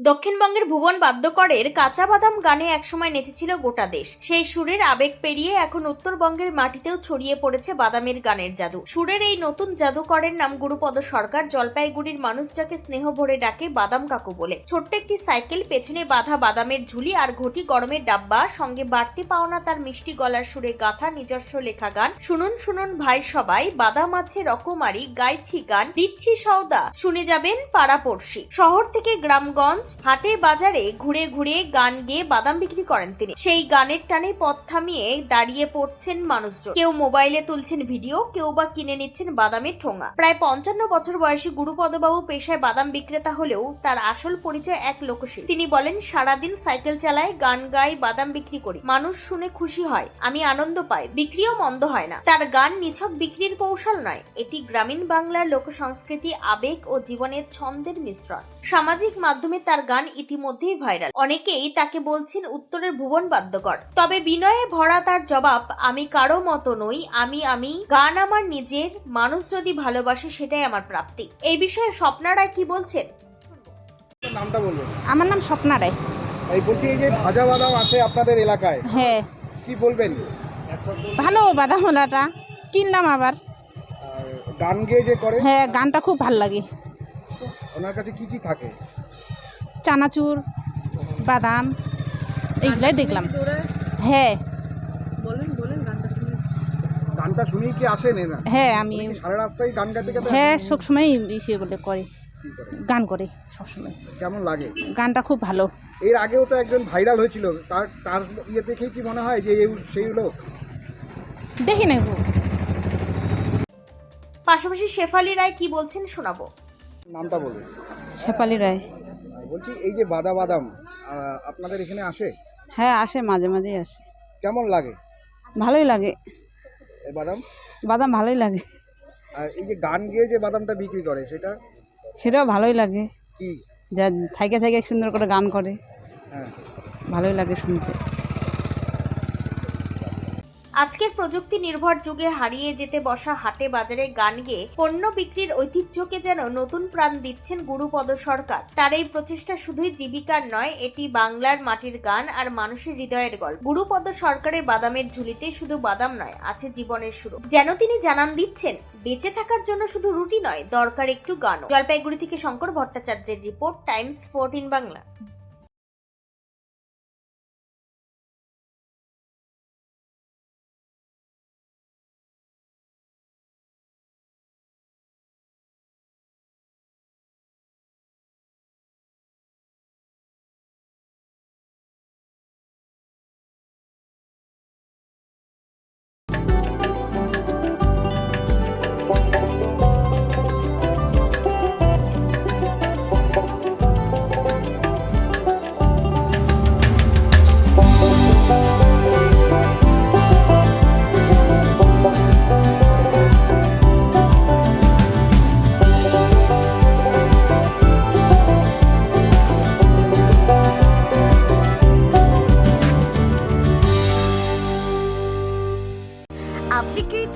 দক্ষিণবঙ্গের ভুবন বাদ্যকরের কাঁচা বাদাম গানে একসময় নেচেছিল গোটা দেশ। সেই সুরের আবেগ পেরিয়ে এখন উত্তরবঙ্গের মাটিতেও ছড়িয়ে পড়েছে বাদামের গানের জাদু। সুরের এই নতুন জাদুকরের নাম গুরুপদ সরকার, জলপাইগুড়ির মানুষ যাকে স্নেহ ভরে ডাকে বাদাম কাকু বলে। ছোট্ট একটি সাইকেল, পেছনে বাঁধা বাদামের ঝুলি আর ঘটি গরমের ডাব্বা, সঙ্গে বাড়তি পাওনা তার মিষ্টি গলার সুরে গাথা নিজস্ব লেখা গান। শুনুন শুনুন ভাই সবাই, বাদাম আছে রকমারি, গাইছি গান, দিচ্ছি সওদা, শুনে যাবেন পাড়াপড়শি। শহর থেকে গ্রামগঞ্জ হাটে বাজারে ঘুরে ঘুরে গান গেয়ে বাদাম বিক্রি করেন তিনি। সেই গানের টানে পথ থামিয়ে দাঁড়িয়ে পড়ছেন মানুষজন। কেউ মোবাইলে তুলছেন ভিডিও, কেউ বা কিনে নিচ্ছেন বাদামের ঠোঙা। প্রায় পঞ্চান্ন বছর বয়সী গুরুপদবাবু পেশায় বাদাম বিক্রেতা হলেও তার আসল পরিচয় এক লোকশিল্পী। তিনি বলেন, সারাদিন সাইকেল চালায়, গান গাই, বাদাম বিক্রি করি। মানুষ শুনে খুশি হয়, আমি আনন্দ পাই, বিক্রিও মন্দ হয় না। তার গান নিছক বিক্রির কৌশল নয়। এটি গ্রামীণ বাংলার লোক সংস্কৃতি আবেগ ও জীবনের ছন্দের মিশ্রণ। সামাজিক মাধ্যমে তার গান ইতিমধ্যেই ভাইরাল। অনেকেই তাকে বলছেন উত্তরের ভুবন বাদ্যকর। তবে বিনয়ে ভরা তার জবাব আমি কারও মতো নই আমি আমি গান আমার নিজের মানুষ যদি ভালোবাসে সেটাই আমার প্রাপ্তি। এই বিষয়ে স্বপ্না রায় কি বলছেন? নামটা বলবেন আমার নাম স্বপ্না রায়। এই বলছি এই যে ভাজা বাদাম আছে আপনাদের এলাকায় হ্যাঁ। কি বলবেন? ভালো বাদামওয়ালাটা কিনলাম আবার। গান গেয়ে যে করে হ্যাঁ গানটা খুব ভালো লাগে। ওনার কাছে কি কি থাকে? চানাচুর বাদাম এইগুলাই দেখলাম। হ্যাঁ। গানটা শুনেই। কি আসেন এরা? হ্যাঁ আমি সারা রাস্তায় গান গাইতে গাইতে হ্যাঁ? সবসময় ইসে বলে করে। কি করে? গান করে সবসময়। কেমন লাগে? গানটা খুব ভালো। এর আগেও তো একজন ভাইরাল হয়েছিল। তার তার ইয়ে দেখেই কি মনে হয় যে এই সেই লোক? দেখি না গো। পাশাপাশি শেফালি রায় কি বলছেন শোনাবো। নামটা বলুন। শেফালি রায়। বলছি এই যে বাদা বাদাম আপনাদের এখানে আসে? হ্যাঁ আসে মাঝে মাঝেই আসে। কেমন লাগে? ভালোই লাগে। এই বাদাম? বাদাম ভালোই লাগে। আর এই যে গান গিয়ে যে বাদামটা বিক্রি করে সেটা? সেটাও ভালোই লাগে। কি? যা থাইকে থাইকে সুন্দর করে গান করে। হ্যাঁ। ভালোই লাগে শুনতে। আজকের প্রযুক্তি নির্ভর যুগে হারিয়ে যেতে বসা হাটে বাজারে গান গেয়ে পণ্য বিক্রির ঐতিহ্যকে যেন নতুন প্রাণ দিচ্ছেন গুরুপদ সরকার। তার এই প্রচেষ্টা শুধুই জীবিকার নয়, এটি বাংলার মাটির গান আর মানুষের হৃদয়ের গল্প। গুরুপদ সরকারের বাদামের ঝুলিতে শুধু বাদাম নয়, আছে জীবনের শুরু। যেন তিনি জানান দিচ্ছেন, বেঁচে থাকার জন্য শুধু রুটি নয়, দরকার একটু গানও। জলপাইগুড়ি থেকে শঙ্কর ভট্টাচার্যের রিপোর্ট, টাইমস, ফোরটিন বাংলা।